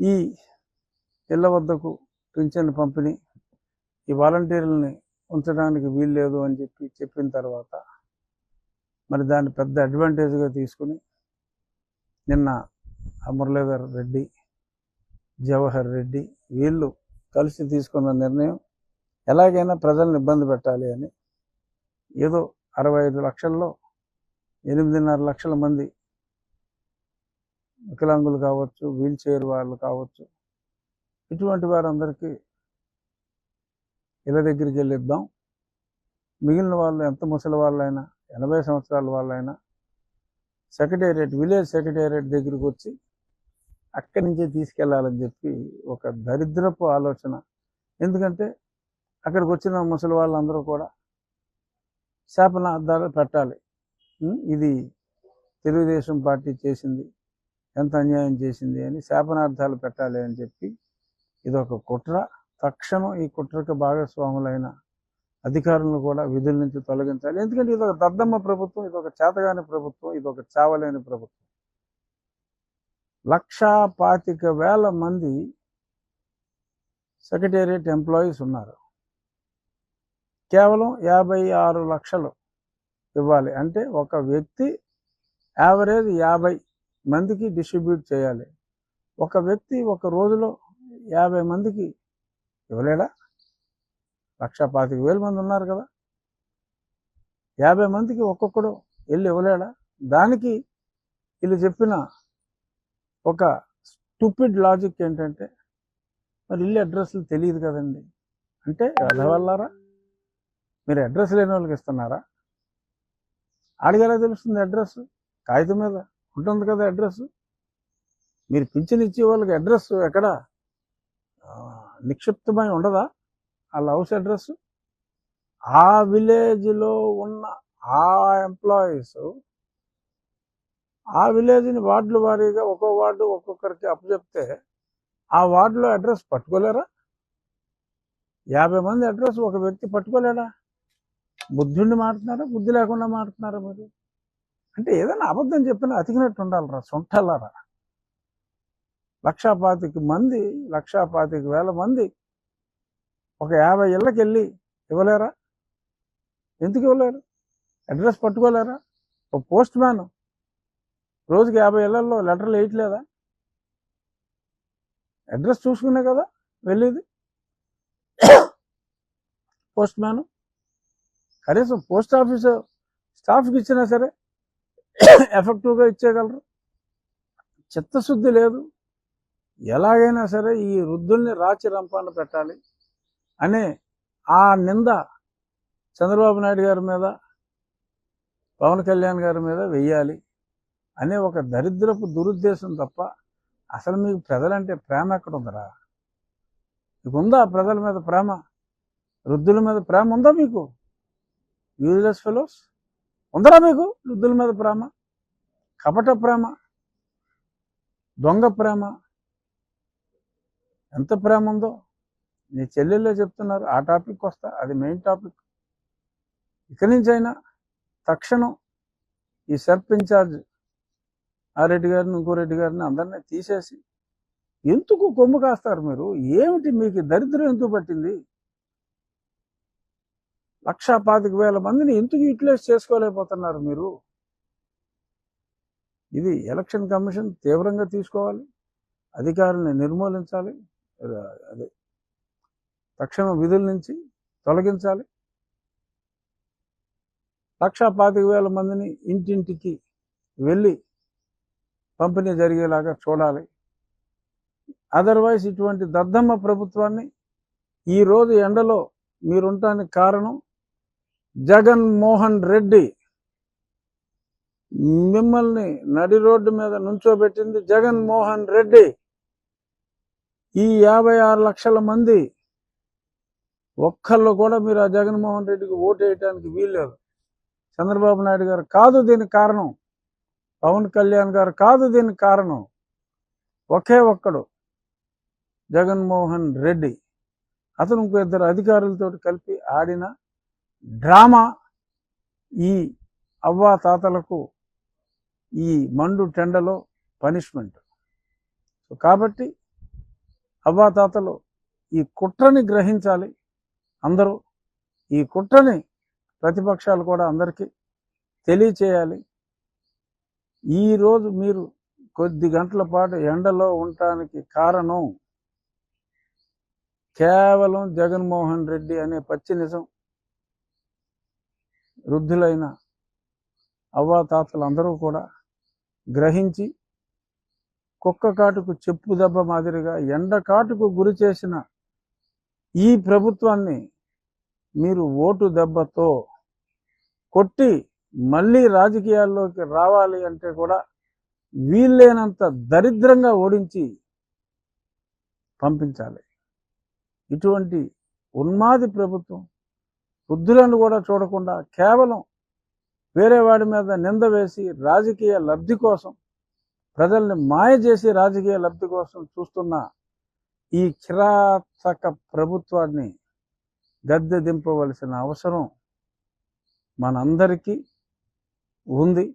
ఈ ఇళ్ళ వద్దకు పింఛన్ పంపిణీ ఈ వాలంటీర్లని ఉంచడానికి వీల్లేదు అని చెప్పి చెప్పిన తర్వాత మరి దాన్ని పెద్ద అడ్వాంటేజ్గా తీసుకుని నిన్న మురళీధర్ రెడ్డి జవహర్ రెడ్డి వీళ్ళు కలిసి తీసుకున్న నిర్ణయం ఎలాగైనా ప్రజలను ఇబ్బంది పెట్టాలి అని ఏదో అరవై ఐదు లక్షల్లో ఎనిమిదిన్నర లక్షల మంది వికలాంగులు కావచ్చు వీల్ చైర్ వాళ్ళు కావచ్చు ఇటువంటి వారందరికీ ఇళ్ళ దగ్గరికి వెళ్ళిద్దాం. మిగిలిన వాళ్ళు ఎంత ముసలి వాళ్ళైనా ఎనభై సంవత్సరాల వాళ్ళైనా సెక్రటేరియట్ విలేజ్ సెక్రటేరియట్ దగ్గరికి వచ్చి అక్కడి నుంచే తీసుకెళ్ళాలని చెప్పి ఒక దరిద్రపు ఆలోచన. ఎందుకంటే అక్కడికి వచ్చిన ముసలి వాళ్ళందరూ కూడా శాపనార్థాలు పెట్టాలి. ఇది తెలుగుదేశం పార్టీ చేసింది. ఎంత అన్యాయం చేసింది అని శాపనార్థాలు పెట్టాలి అని చెప్పి ఇది ఒక కుట్ర. తక్షణం ఈ కుట్రకు భాగస్వాములైన అధికారులను కూడా విధుల నుంచి తొలగించాలి. ఎందుకంటే ఇది ఒక దద్దమ్మ ప్రభుత్వం ఇది ఒక చేతగాని ప్రభుత్వం ఇది ఒక చావలేని ప్రభుత్వం. లక్షా పాతిక వేల మంది సెక్రటేరియట్ ఎంప్లాయీస్ ఉన్నారు. కేవలం యాభై ఆరు లక్షలు ఇవ్వాలి. అంటే ఒక వ్యక్తి యావరేజ్ యాభై మందికి డిస్ట్రిబ్యూట్ చేయాలి. ఒక వ్యక్తి ఒక రోజులో యాభై మందికి ఇవ్వలేడా? లక్ష పాతిక వేల మంది ఉన్నారు కదా. యాభై మందికి ఒక్కొక్కడు వెళ్ళి ఇవ్వలేడా? దానికి వీళ్ళు చెప్పిన ఒక స్టూపిడ్ లాజిక్ ఏంటంటే మరి ఇల్లు అడ్రస్లు తెలియదు కదండి. అంటే వెళ్ళవల్లారా మీరు అడ్రస్ లేని వాళ్ళకి ఇస్తున్నారా? ఆడిగెలా తెలుస్తుంది అడ్రస్? కాగితం మీద? ఉంటుంది కదా అడ్రస్? మీరు పింఛన్ ఇచ్చే వాళ్ళకి అడ్రస్ ఎక్కడ? నిక్షిప్తమై ఉండదా? వాళ్ళ హౌస్ అడ్రస్? ఆ విలేజ్లో ఉన్న ఆ ఎంప్లాయీస్ ఆ విలేజ్ని వార్డుల వారీగా ఒక్కో వార్డు ఒక్కొక్కరికి అప్పచెప్తే ఆ వార్డులో అడ్రస్ పట్టుకోలేరా? యాభై మంది అడ్రస్ ఒక వ్యక్తి పట్టుకోలేడా? బుద్ధుడిని మాట్లాడుతున్నారా బుద్ధి లేకుండా మాట్లాడుతున్నారా మీరు? అంటే ఏదైనా అబద్ధం చెప్పినా అతికినట్టు ఉండాలిరా సొంటలారా లక్షా పాతిక మంది లక్షా పాతిక వేల మంది ఒక యాభై ఇళ్ళకి వెళ్ళి ఇవ్వలేరా? ఎందుకు ఇవ్వలేరు? అడ్రస్ పట్టుకోలేరా? ఒక పోస్ట్ మ్యాన్ రోజుకి యాభై ఇళ్ళలో లెటర్లు వేయట్లేదా? అడ్రస్ చూసుకునే కదా వెళ్ళేది. Postman. కనీసం పోస్ట్ ఆఫీసు స్టాఫ్కి ఇచ్చినా సరే ఎఫెక్టివ్గా ఇచ్చేయగలరు? చిత్తశుద్ధి లేదు. ఎలాగైనా సరే ఈ వృద్ధుల్ని రాచి రంపాన పెట్టాలి అనే ఆ నింద చంద్రబాబు నాయుడు గారి మీద పవన్ కళ్యాణ్ గారి మీద వెయ్యాలి అనే ఒక దరిద్రపు దురుద్దేశం తప్ప అసలు మీకు ప్రజలంటే ప్రేమ ఎక్కడ ఉందరా మీకు ఉందా ప్రజల మీద ప్రేమ? వృద్ధుల మీద ప్రేమ ఉందా మీకు? Useless fellows? ఉందరా మీకు? వృద్ధుల మీద ప్రేమ? కపట ప్రేమ? దొంగ ప్రేమ? ఎంత ప్రేమ ఉందో? నీ చెల్లెళ్ళే చెప్తున్నారు. ఆ టాపిక్ వస్తా. అది మెయిన్ టాపిక్. ఇక్కడి నుంచైనా అయినా తక్షణం ఈ సెర్ప్ ఇన్ఛార్జ్ ఆ రెడ్డి గారిని ఇంకో రెడ్డి గారిని అందరినీ తీసేసి ఎందుకు కొమ్ము కాస్తారు మీరు? ఏమిటి మీకు దరిద్రం ఎందుకు పట్టింది? లక్షా పాతిక వేల మందిని ఎందుకు యూటిలైజ్ చేసుకోలేకపోతున్నారు మీరు? ఇది ఎలక్షన్ కమిషన్ తీవ్రంగా తీసుకోవాలి అధికారుల్ని నిర్మూలించాలి అదే- తక్షణ విధుల నుంచి తొలగించాలి. లక్షా పాతిక వేల మందిని ఇంటింటికి వెళ్ళి పంపిణీ జరిగేలాగా చూడాలి. అదర్వైజ్ ఇటువంటి దద్దమ్మ ప్రభుత్వాన్ని ఈ రోజు ఎండలో మీరుంటానికి కారణం జగన్మోహన్ రెడ్డి మిమ్మల్ని నడి రోడ్డు మీద నుంచోబెట్టింది జగన్మోహన్ రెడ్డి. ఈ యాభై ఆరు లక్షల మంది ఒక్కళ్ళు కూడా మీరు ఆ జగన్మోహన్ రెడ్డికి ఓటేయటానికి వేయటానికి వీల్లేదు. చంద్రబాబు నాయుడు గారు కాదు దీనికి కారణం. పవన్ కళ్యాణ్ గారు కాదు దీనికి కారణం. ఒకే ఒక్కడు జగన్మోహన్ రెడ్డి. అతను ఇంకో ఇద్దరు అధికారులతో కలిపి ఆడిన డ్రామా ఈ అవ్వా తాతలకు ఈ మండు టెండలో పనిష్మెంట్. సో కాబట్టి అవ్వాతాతలు ఈ కుట్రని గ్రహించాలి. అందరూ ఈ కుట్రని ప్రతిపక్షాలు కూడా అందరికీ తెలియచేయాలి. ఈరోజు మీరు కొద్ది గంటల పాటు ఎండలో ఉండటానికి కారణం కేవలం జగన్మోహన్ రెడ్డి అనే పచ్చి నిజం. వృద్ధులైన అవ్వాతాతలు అందరూ కూడా గ్రహించి కుక్క కాటుకు చెప్పు దెబ్బ మాదిరిగా ఎండ కాటుకు గురి చేసిన ఈ ప్రభుత్వాన్ని మీరు ఓటు దెబ్బతో కొట్టి మళ్ళీ రాజకీయాల్లోకి రావాలి అంటే కూడా వీల్లేనంత దరిద్రంగా ఓడించి పంపించాలి. ఇటువంటి ఉన్మాది ప్రభుత్వం వృద్ధులను కూడా చూడకుండా కేవలం వేరే వాడి మీద నింద వేసి రాజకీయ లబ్ధి కోసం ప్రజల్ని మాయ చేసి రాజకీయ లబ్ధి కోసం చూస్తున్న ఈ కిరాతక ప్రభుత్వాన్ని గద్దె దింపవలసిన అవసరం మనందరికీ ఉంది.